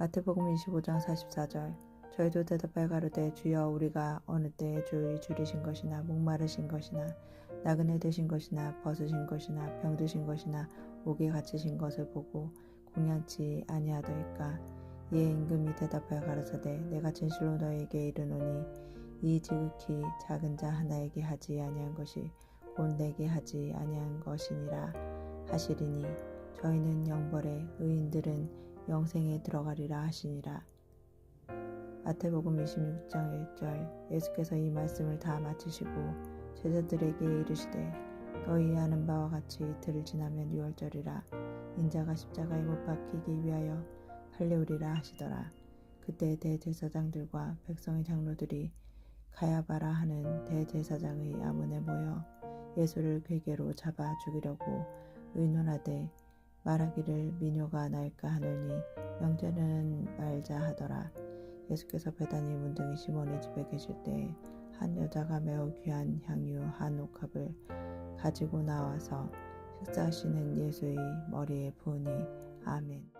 마태복음 25장 44절. 저희도 대답하여 가로되 주여 우리가 어느 때에 주의 줄이신 것이나 목마르신 것이나 나그네 되신 것이나 벗으신 것이나 병드신 것이나 옥에 갇히신 것을 보고 공양치 아니하더이까. 이에 임금이 대답하여 가로사대 내가 진실로 너에게 이르노니 이 지극히 작은 자 하나에게 하지 아니한 것이 곧 내게 하지 아니한 것이니라 하시리니 저희는 영벌에 의인들은 영생에 들어가리라 하시니라 마태복음 26장 1절 예수께서 이 말씀을 다 마치시고 제자들에게 이르시되 너희 아는 바와 같이 이틀을 지나면 유월절이라 인자가 십자가에 못 박히기 위하여 팔려오리라 하시더라. 그때 대제사장들과 백성의 장로들이 가야바라 하는 대제사장의 아문에 모여 예수를 괴계로 잡아 죽이려고 의논하되 말하기를 미녀가 나을까 하느니 명제는 말자 하더라. 예수께서 베다니 문둥이 시몬의 집에 계실 때 한 여자가 매우 귀한 향유 한 옥합을 가지고 나와서 식사하시는 예수의 머리에 부으니 아멘.